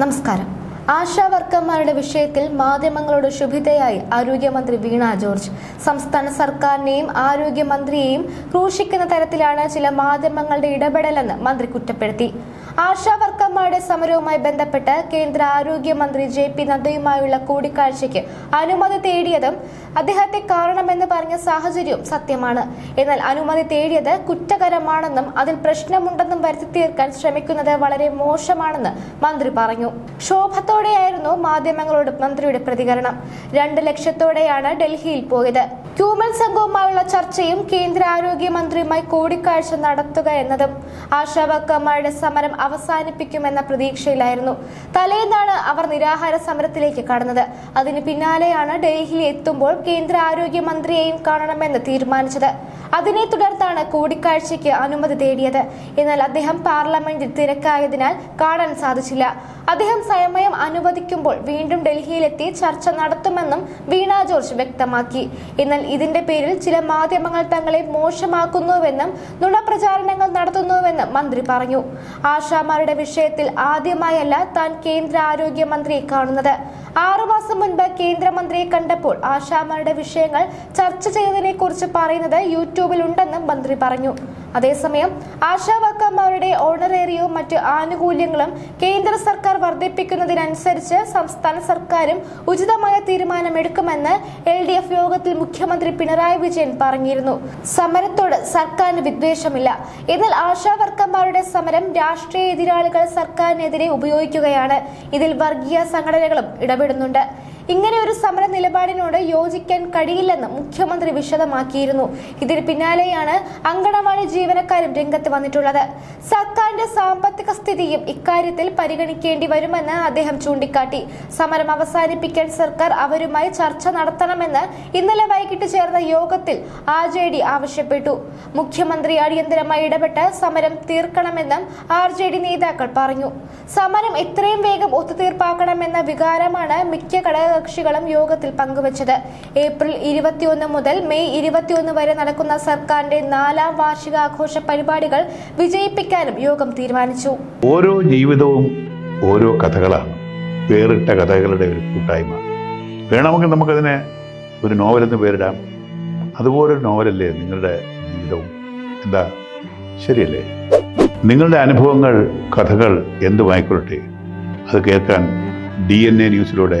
നമസ്കാരം. ആശാ വർക്കർമാരുടെ വിഷയത്തിൽ മാധ്യമങ്ങളോട് ശുഭിതയായി ആരോഗ്യമന്ത്രി വീണ ജോർജ്. സംസ്ഥാന സർക്കാരിനെയും ആരോഗ്യമന്ത്രിയെയും ക്രൂശിക്കുന്ന തരത്തിലാണ് ചില മാധ്യമങ്ങളുടെ ഇടപെടലെന്ന് മന്ത്രി കുറ്റപ്പെടുത്തി. ആശാ വർക്കർമാരുടെ സമരവുമായി ബന്ധപ്പെട്ട് കേന്ദ്ര ആരോഗ്യമന്ത്രി ജെ പി നദ്ദയുമായുള്ള കൂടിക്കാഴ്ചയ്ക്ക് അനുമതി തേടിയതും അദ്ദേഹത്തെ കാണണമെന്ന് പറഞ്ഞ സാഹചര്യവും സത്യമാണ്. എന്നാൽ അനുമതി തേടിയത് കുറ്റകരമാണെന്നും അതിൽ പ്രശ്നമുണ്ടെന്നും വരുത്തി തീർക്കാൻ ശ്രമിക്കുന്നത് വളരെ മോശമാണെന്ന് മന്ത്രി പറഞ്ഞു. ക്ഷോഭത്തോടെയായിരുന്നു മാധ്യമങ്ങളോട് മന്ത്രിയുടെ പ്രതികരണം. രണ്ട് ലക്ഷത്തോടെയാണ് ഡൽഹിയിൽ പോയത്. ക്യൂമൽ സംഘവുമായുള്ള ചർച്ചയും കേന്ദ്ര ആരോഗ്യമന്ത്രിയുമായി കൂടിക്കാഴ്ച നടത്തുക എന്നതും ആശാവർക്കർമാരുടെ സമരം അവസാനിപ്പിക്കുമെന്ന പ്രതീക്ഷയിലായിരുന്നു. തലേന്നാണ് അവർ നിരാഹാര സമരത്തിലേക്ക് കടന്നത്. അതിന് പിന്നാലെയാണ് ഡൽഹിയിൽ എത്തുമ്പോൾ കേന്ദ്ര ആരോഗ്യമന്ത്രിയെയും കാണണമെന്ന് തീരുമാനിച്ചത്. അതിനെ തുടർന്നാണ് കൂടിക്കാഴ്ചയ്ക്ക് അനുമതി തേടിയത്. എന്നാൽ അദ്ദേഹം പാർലമെന്റിൽ തിരക്കായതിനാൽ കാണാൻ സാധിച്ചില്ല. അദ്ദേഹം സമയം അനുവദിക്കുമ്പോൾ വീണ്ടും ഡൽഹിയിലെത്തി ചർച്ച നടത്തുമെന്നും വീണ ജോർജ് വ്യക്തമാക്കി. എന്നാൽ ഇതിന്റെ പേരിൽ ചില മാധ്യമങ്ങൾ തങ്ങളെ മോശമാക്കുന്നുവെന്നും നുണപ്രചാരണങ്ങൾ നടത്തുന്നുവെന്നും മന്ത്രി പറഞ്ഞു. ആശാമാരുടെ വിഷയത്തിൽ ആദ്യമായല്ല താൻ കേന്ദ്ര ആരോഗ്യമന്ത്രിയെ കാണുന്നത്. ആറുമാസം മുൻപ് കേന്ദ്രമന്ത്രിയെ കണ്ടപ്പോൾ ആശാമാരുടെ വിഷയങ്ങൾ ചർച്ച ചെയ്തതിനെ കുറിച്ച് പറയുന്നത് യൂട്യൂബിൽ ഉണ്ടെന്നും മന്ത്രി പറഞ്ഞു. അതേസമയം ആശാ വർക്കർമാരുടെ ഓണറേറിയവും മറ്റ് ആനുകൂല്യങ്ങളും കേന്ദ്ര സർക്കാർ വർദ്ധിപ്പിക്കുന്നതിനനുസരിച്ച് സംസ്ഥാന സർക്കാരും ഉചിതമായ തീരുമാനമെടുക്കുമെന്ന് എൽ ഡി എഫ് യോഗത്തിൽ മുഖ്യമന്ത്രി പിണറായി വിജയൻ പറഞ്ഞിരുന്നു. സമരത്തോട് സർക്കാരിന് വിദ്വേഷമില്ല. എന്നാൽ ആശാവർക്കന്മാരുടെ സമരം രാഷ്ട്രീയ എതിരാളികൾ സർക്കാരിനെതിരെ ഉപയോഗിക്കുകയാണ്. ഇതിൽ വർഗീയ സംഘടനകളും ഇടപെടുന്നുണ്ട്. ഇങ്ങനെ ഒരു സമര നിലപാടിനോട് യോജിക്കാൻ കഴിയില്ലെന്ന് മുഖ്യമന്ത്രി വിശദമാക്കിയിരുന്നു. ഇതിന് പിന്നാലെയാണ് അങ്കണവാടി ജീവനക്കാരും രംഗത്ത് വന്നിട്ടുള്ളത്. സർക്കാരിന്റെ സാമ്പത്തിക സ്ഥിതിയും ഇക്കാര്യത്തിൽ പരിഗണിക്കേണ്ടി വരുമെന്ന് അദ്ദേഹം ചൂണ്ടിക്കാട്ടി. സമരം അവസാനിപ്പിക്കാൻ സർക്കാർ അവരുമായി ചർച്ച നടത്തണമെന്ന് ഇന്നലെ വൈകിട്ട് ചേർന്ന യോഗത്തിൽ ആർ ജെ ഡി ആവശ്യപ്പെട്ടു. മുഖ്യമന്ത്രി അടിയന്തരമായി ഇടപെട്ട് സമരം തീർക്കണമെന്നും ആർ ജെ ഡി നേതാക്കൾ പറഞ്ഞു. സമരം എത്രയും വേഗം ഒത്തുതീർപ്പാക്കണമെന്ന വികാരമാണ് മിക്ക ഘടകകക്ഷികളും യോഗത്തിൽ പങ്കുവച്ചത്. ഏപ്രിൽ ഇരുപത്തിയൊന്ന് മുതൽ മെയ് ഇരുപത്തിയൊന്ന് വരെ നടക്കുന്ന സർക്കാരിന്റെ നാലാം വാർഷികാഘോഷ പരിപാടികൾ വിജയിപ്പിക്കാനും യോഗം തീരുമാനിച്ചു. ഓരോ ജീവിതവും ഓരോ കഥകളാണ്. വേറിട്ട കഥകളുടെ ഒരു കൂട്ടായ്മ. വേണമെങ്കിൽ നമുക്കതിനെ ഒരു നോവലെന്ന് പേരിടാം. അതുപോലൊരു നോവലല്ലേ നിങ്ങളുടെ ജീവിതവും? എന്താ? ശരിയല്ലേ? നിങ്ങളുടെ അനുഭവങ്ങൾ കഥകൾ എന്തുമായിക്കൊള്ളട്ടെ? അത് കേൾക്കാൻ ഡി എൻ എ ന്യൂസിലൂടെ